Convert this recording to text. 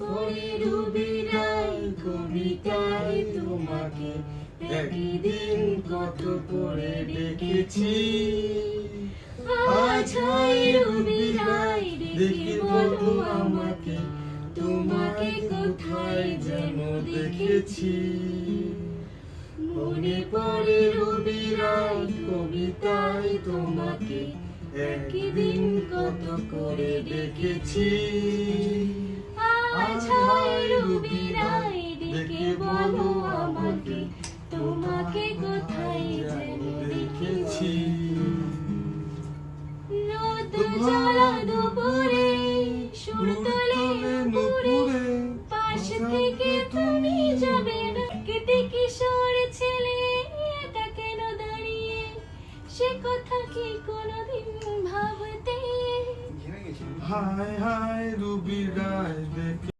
পড়ে রবি রায় কবিতায় তোমাকে একদিন কত করে ডেকেছি আজ হয় রবি রায় দেখি বলো আমাকে, তোমাকে কোথায় যেন দেখেছি। মনে পড়ে রবি রায় কবিতায় তোমাকে, একদিন কত করে ডেকেছি বলো আমাকে, তোমাকে কোথায় যেন দেখেছি? দুপুরে সুর নুপুরে পাশ থেকে তুমি যাবে কেটে কিশোর ছেলে, একা কেন দাঁড়িয়ে? সে কথা কি কোনোদিন ভাবতে? হায় হায় রুবি রায় দেখে